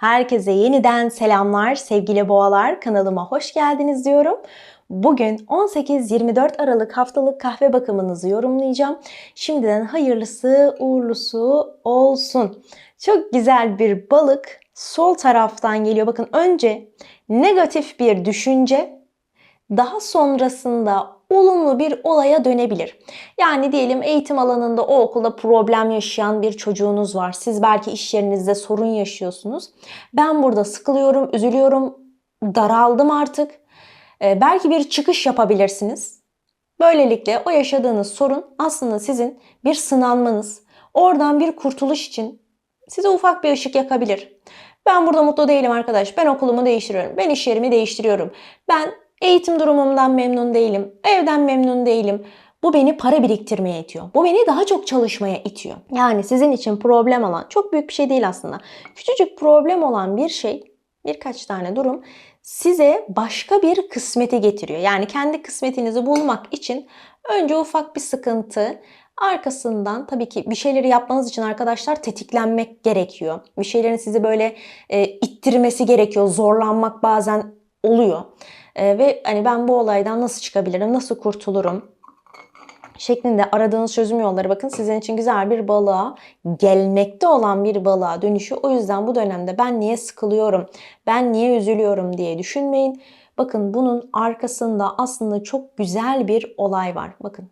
Herkese yeniden selamlar sevgili boğalar kanalıma hoş geldiniz diyorum. Bugün 18-24 Aralık haftalık kahve bakımınızı yorumlayacağım. Şimdiden hayırlısı uğurlusu olsun. Çok güzel bir balık sol taraftan geliyor. Bakın önce negatif bir düşünce daha sonrasında olumlu bir olaya dönebilir. Yani diyelim eğitim alanında o okulda problem yaşayan bir çocuğunuz var. Siz belki iş yerinizde sorun yaşıyorsunuz. Ben burada sıkılıyorum, üzülüyorum, daraldım artık. Ee, belki bir çıkış yapabilirsiniz. Böylelikle o yaşadığınız sorun aslında sizin bir sınanmanız. Oradan bir kurtuluş için size ufak bir ışık yakabilir. Ben burada mutlu değilim arkadaş. Ben okulumu değiştiriyorum. Ben iş yerimi değiştiriyorum. Ben Eğitim durumumdan memnun değilim. Evden memnun değilim. Bu beni para biriktirmeye itiyor. Bu beni daha çok çalışmaya itiyor. Yani sizin için problem olan, çok büyük bir şey değil aslında. Küçücük problem olan bir şey, birkaç tane durum size başka bir kısmeti getiriyor. Yani kendi kısmetinizi bulmak için önce ufak bir sıkıntı, arkasından tabii ki bir şeyleri yapmanız için arkadaşlar tetiklenmek gerekiyor. Bir şeylerin sizi böyle e, ittirmesi gerekiyor. Zorlanmak bazen oluyor. E, ve hani ben bu olaydan nasıl çıkabilirim, nasıl kurtulurum şeklinde aradığınız çözüm yolları bakın sizin için güzel bir balığa gelmekte olan bir balığa dönüşü. O yüzden bu dönemde ben niye sıkılıyorum, ben niye üzülüyorum diye düşünmeyin. Bakın bunun arkasında aslında çok güzel bir olay var. Bakın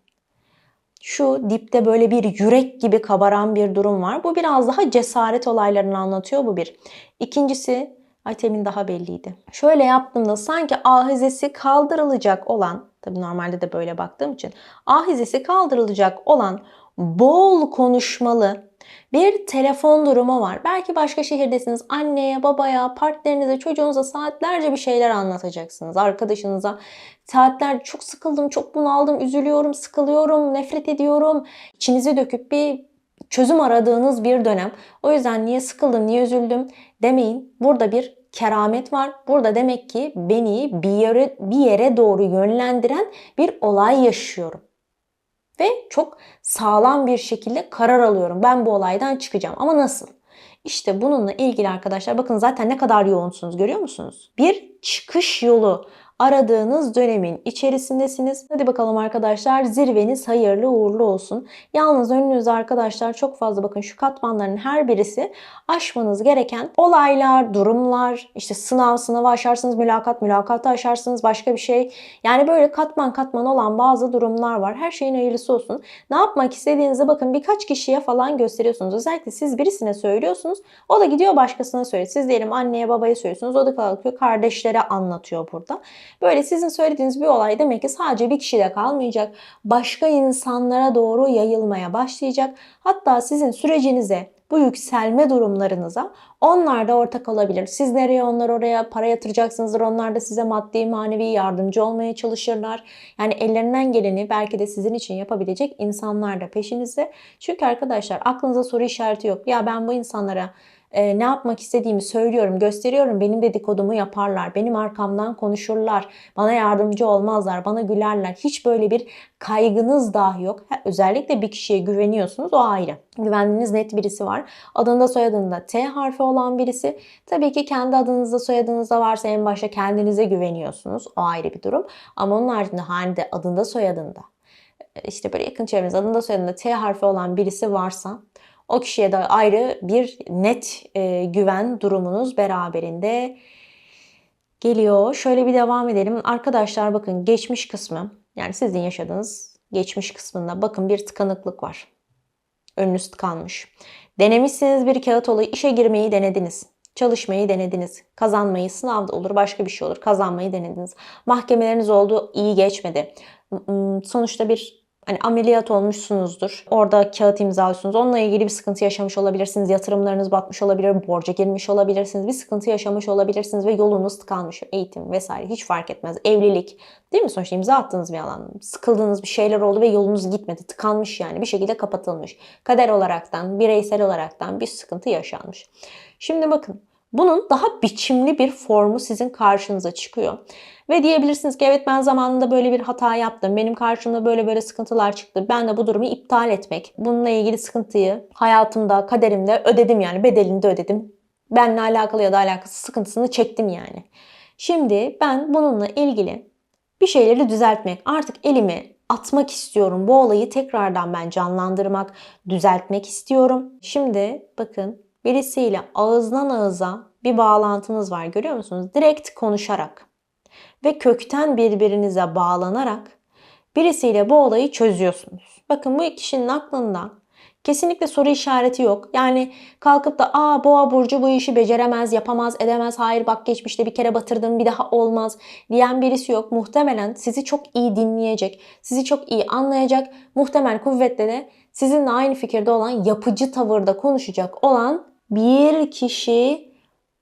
şu dipte böyle bir yürek gibi kabaran bir durum var. Bu biraz daha cesaret olaylarını anlatıyor bu bir. İkincisi Aytem'in daha belliydi. Şöyle yaptığımda sanki ahizesi kaldırılacak olan, tabii normalde de böyle baktığım için, ahizesi kaldırılacak olan bol konuşmalı bir telefon durumu var. Belki başka şehirdesiniz. Anneye, babaya, partnerinize, çocuğunuza saatlerce bir şeyler anlatacaksınız. Arkadaşınıza saatlerce çok sıkıldım, çok bunaldım, üzülüyorum, sıkılıyorum, nefret ediyorum. İçinizi döküp bir çözüm aradığınız bir dönem. O yüzden niye sıkıldım, niye üzüldüm demeyin. Burada bir keramet var. Burada demek ki beni bir yere, bir yere doğru yönlendiren bir olay yaşıyorum. Ve çok sağlam bir şekilde karar alıyorum. Ben bu olaydan çıkacağım. Ama nasıl? İşte bununla ilgili arkadaşlar bakın zaten ne kadar yoğunsunuz görüyor musunuz? Bir çıkış yolu aradığınız dönemin içerisindesiniz. Hadi bakalım arkadaşlar zirveniz hayırlı uğurlu olsun. Yalnız önünüzde arkadaşlar çok fazla bakın şu katmanların her birisi aşmanız gereken olaylar, durumlar, işte sınav sınavı aşarsınız, mülakat mülakatı aşarsınız, başka bir şey. Yani böyle katman katman olan bazı durumlar var. Her şeyin hayırlısı olsun. Ne yapmak istediğinizi bakın birkaç kişiye falan gösteriyorsunuz. Özellikle siz birisine söylüyorsunuz. O da gidiyor başkasına söylüyor. Siz diyelim anneye babaya söylüyorsunuz. O da kalkıyor kardeşlere anlatıyor burada. Böyle sizin söylediğiniz bir olay demek ki sadece bir kişide kalmayacak. Başka insanlara doğru yayılmaya başlayacak. Hatta sizin sürecinize bu yükselme durumlarınıza onlar da ortak olabilir. Siz nereye onlar oraya para yatıracaksınızdır. Onlar da size maddi manevi yardımcı olmaya çalışırlar. Yani ellerinden geleni belki de sizin için yapabilecek insanlar da peşinizde. Çünkü arkadaşlar aklınıza soru işareti yok. Ya ben bu insanlara e, ne yapmak istediğimi söylüyorum, gösteriyorum. Benim dedikodumu yaparlar. Benim arkamdan konuşurlar. Bana yardımcı olmazlar. Bana gülerler. Hiç böyle bir kaygınız dahi yok. Ha, özellikle bir kişiye güveniyorsunuz. O ayrı. Güvendiğiniz net birisi var. Adında soyadında T harfi olan birisi. Tabii ki kendi adınızda soyadınızda varsa en başta kendinize güveniyorsunuz. O ayrı bir durum. Ama onun haricinde halinde adında soyadında işte böyle yakın çevreniz adında soyadında T harfi olan birisi varsa o kişiye de ayrı bir net e, güven durumunuz beraberinde geliyor. Şöyle bir devam edelim. Arkadaşlar bakın geçmiş kısmı yani sizin yaşadığınız geçmiş kısmında bakın bir tıkanıklık var. Önünüz tıkanmış. Denemişsiniz bir kağıt olayı işe girmeyi denediniz. Çalışmayı denediniz. Kazanmayı sınavda olur başka bir şey olur. Kazanmayı denediniz. Mahkemeleriniz oldu iyi geçmedi. Sonuçta bir Hani ameliyat olmuşsunuzdur. Orada kağıt imzalıyorsunuz. Onunla ilgili bir sıkıntı yaşamış olabilirsiniz. Yatırımlarınız batmış olabilir. Borca girmiş olabilirsiniz. Bir sıkıntı yaşamış olabilirsiniz ve yolunuz tıkanmış. Eğitim vesaire hiç fark etmez. Evlilik değil mi? Sonuçta imza attığınız bir alan. Sıkıldığınız bir şeyler oldu ve yolunuz gitmedi. Tıkanmış yani. Bir şekilde kapatılmış. Kader olaraktan, bireysel olaraktan bir sıkıntı yaşanmış. Şimdi bakın bunun daha biçimli bir formu sizin karşınıza çıkıyor. Ve diyebilirsiniz ki evet ben zamanında böyle bir hata yaptım. Benim karşımda böyle böyle sıkıntılar çıktı. Ben de bu durumu iptal etmek. Bununla ilgili sıkıntıyı hayatımda, kaderimde ödedim yani bedelini de ödedim benle alakalı ya da alakasız sıkıntısını çektim yani. Şimdi ben bununla ilgili bir şeyleri düzeltmek, artık elimi atmak istiyorum. Bu olayı tekrardan ben canlandırmak, düzeltmek istiyorum. Şimdi bakın birisiyle ağızdan ağıza bir bağlantınız var görüyor musunuz? Direkt konuşarak ve kökten birbirinize bağlanarak birisiyle bu olayı çözüyorsunuz. Bakın bu kişinin aklında Kesinlikle soru işareti yok. Yani kalkıp da aa boğa burcu bu işi beceremez, yapamaz, edemez. Hayır bak geçmişte bir kere batırdım bir daha olmaz diyen birisi yok. Muhtemelen sizi çok iyi dinleyecek, sizi çok iyi anlayacak. Muhtemel kuvvetle de sizinle aynı fikirde olan yapıcı tavırda konuşacak olan bir kişi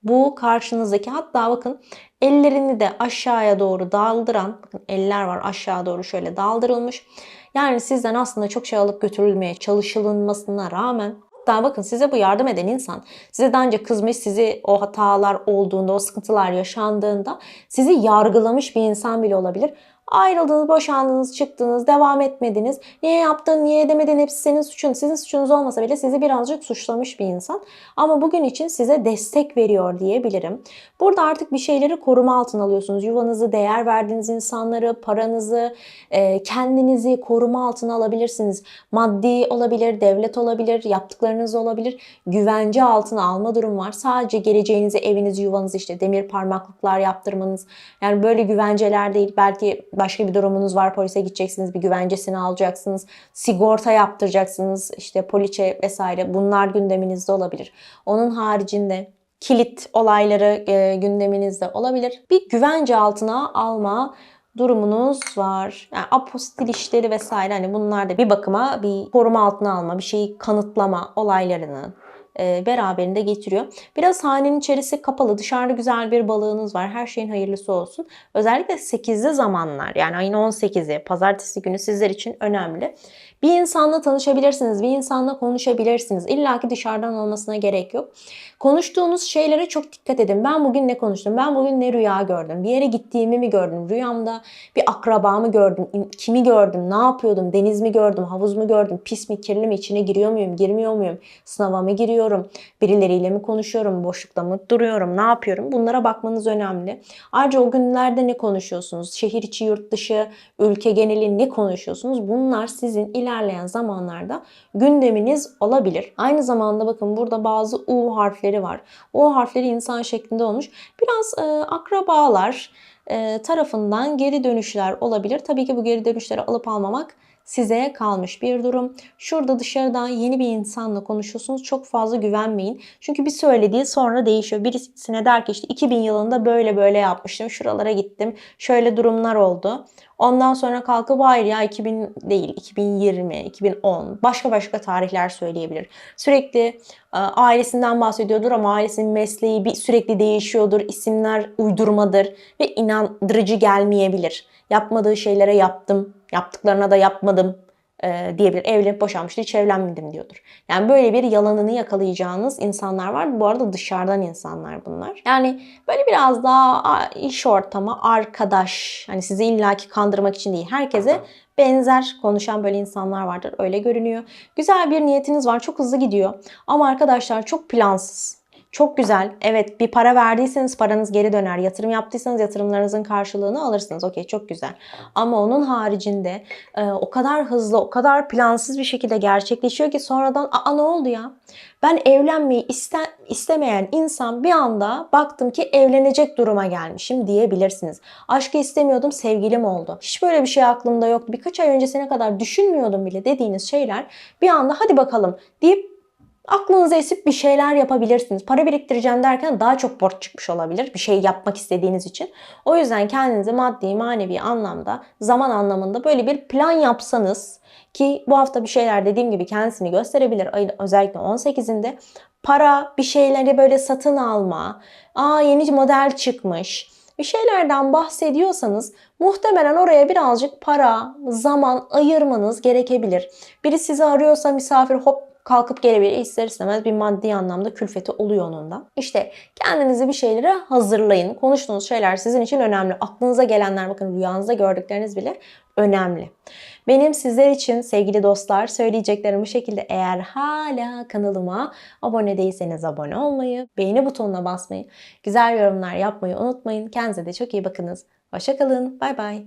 bu karşınızdaki hatta bakın ellerini de aşağıya doğru daldıran bakın eller var aşağı doğru şöyle daldırılmış yani sizden aslında çok şey alıp götürülmeye çalışılmasına rağmen Hatta bakın size bu yardım eden insan size daha önce kızmış, sizi o hatalar olduğunda, o sıkıntılar yaşandığında sizi yargılamış bir insan bile olabilir. Ayrıldınız, boşandınız, çıktınız, devam etmediniz. Niye yaptın, niye edemedin hepsi senin suçun. Sizin suçunuz olmasa bile sizi birazcık suçlamış bir insan. Ama bugün için size destek veriyor diyebilirim. Burada artık bir şeyleri koruma altına alıyorsunuz. Yuvanızı, değer verdiğiniz insanları, paranızı, e, kendinizi koruma altına alabilirsiniz. Maddi olabilir, devlet olabilir, yaptıklarınız olabilir. Güvence altına alma durum var. Sadece geleceğinizi, evinizi, yuvanızı işte demir parmaklıklar yaptırmanız. Yani böyle güvenceler değil. Belki başka bir durumunuz var. Polise gideceksiniz. Bir güvencesini alacaksınız. Sigorta yaptıracaksınız. işte poliçe vesaire. Bunlar gündeminizde olabilir. Onun haricinde kilit olayları e, gündeminizde olabilir. Bir güvence altına alma durumunuz var. Yani apostil işleri vesaire hani bunlar da bir bakıma bir koruma altına alma, bir şeyi kanıtlama olaylarını beraberinde getiriyor. Biraz hanenin içerisi kapalı. Dışarıda güzel bir balığınız var. Her şeyin hayırlısı olsun. Özellikle 8'li zamanlar yani ayın 18'i pazartesi günü sizler için önemli. Bir insanla tanışabilirsiniz, bir insanla konuşabilirsiniz. İlla ki dışarıdan olmasına gerek yok. Konuştuğunuz şeylere çok dikkat edin. Ben bugün ne konuştum? Ben bugün ne rüya gördüm? Bir yere gittiğimi mi gördüm? Rüyamda bir akrabamı gördüm? Kimi gördüm? Ne yapıyordum? Deniz mi gördüm? Havuz mu gördüm? Pis mi? Kirli mi? İçine giriyor muyum? Girmiyor muyum? Sınava mı giriyorum? Birileriyle mi konuşuyorum? Boşlukta mı duruyorum? Ne yapıyorum? Bunlara bakmanız önemli. Ayrıca o günlerde ne konuşuyorsunuz? Şehir içi, yurt dışı, ülke geneli ne konuşuyorsunuz? Bunlar sizin ilerleyen zamanlarda gündeminiz olabilir. Aynı zamanda bakın burada bazı U harfleri var. U harfleri insan şeklinde olmuş. Biraz e, akrabalar e, tarafından geri dönüşler olabilir. Tabii ki bu geri dönüşleri alıp almamak size kalmış bir durum. Şurada dışarıdan yeni bir insanla konuşuyorsunuz. Çok fazla güvenmeyin. Çünkü bir söylediği sonra değişiyor. Birisine der ki işte 2000 yılında böyle böyle yapmıştım. Şuralara gittim. Şöyle durumlar oldu. Ondan sonra kalkıp hayır ya 2000 değil 2020, 2010 başka başka tarihler söyleyebilir. Sürekli e, ailesinden bahsediyordur ama ailesinin mesleği bir sürekli değişiyordur. İsimler uydurmadır ve inandırıcı gelmeyebilir. Yapmadığı şeylere yaptım, yaptıklarına da yapmadım e, diyebilir. Evlenip boşanmıştı hiç evlenmedim diyordur. Yani böyle bir yalanını yakalayacağınız insanlar var. Bu arada dışarıdan insanlar bunlar. Yani böyle biraz daha iş ortamı, arkadaş, hani sizi illaki kandırmak için değil. Herkese benzer konuşan böyle insanlar vardır. Öyle görünüyor. Güzel bir niyetiniz var. Çok hızlı gidiyor. Ama arkadaşlar çok plansız. Çok güzel. Evet bir para verdiyseniz paranız geri döner. Yatırım yaptıysanız yatırımlarınızın karşılığını alırsınız. Okey çok güzel. Ama onun haricinde e, o kadar hızlı, o kadar plansız bir şekilde gerçekleşiyor ki sonradan aa ne oldu ya? Ben evlenmeyi iste, istemeyen insan bir anda baktım ki evlenecek duruma gelmişim diyebilirsiniz. Aşkı istemiyordum sevgilim oldu. Hiç böyle bir şey aklımda yoktu. Birkaç ay öncesine kadar düşünmüyordum bile dediğiniz şeyler bir anda hadi bakalım deyip Aklınıza esip bir şeyler yapabilirsiniz. Para biriktireceğim derken daha çok borç çıkmış olabilir. Bir şey yapmak istediğiniz için. O yüzden kendinize maddi, manevi anlamda, zaman anlamında böyle bir plan yapsanız ki bu hafta bir şeyler dediğim gibi kendisini gösterebilir. Ayın özellikle 18'inde para, bir şeyleri böyle satın alma, aa yeni model çıkmış, bir şeylerden bahsediyorsanız muhtemelen oraya birazcık para, zaman ayırmanız gerekebilir. Biri sizi arıyorsa misafir hop kalkıp gelebilir. İster istemez bir maddi anlamda külfeti oluyor onun da. İşte kendinizi bir şeylere hazırlayın. Konuştuğunuz şeyler sizin için önemli. Aklınıza gelenler bakın rüyanızda gördükleriniz bile önemli. Benim sizler için sevgili dostlar söyleyeceklerim bu şekilde. Eğer hala kanalıma abone değilseniz abone olmayı, beğeni butonuna basmayı, güzel yorumlar yapmayı unutmayın. Kendinize de çok iyi bakınız. Hoşçakalın. Bay bay.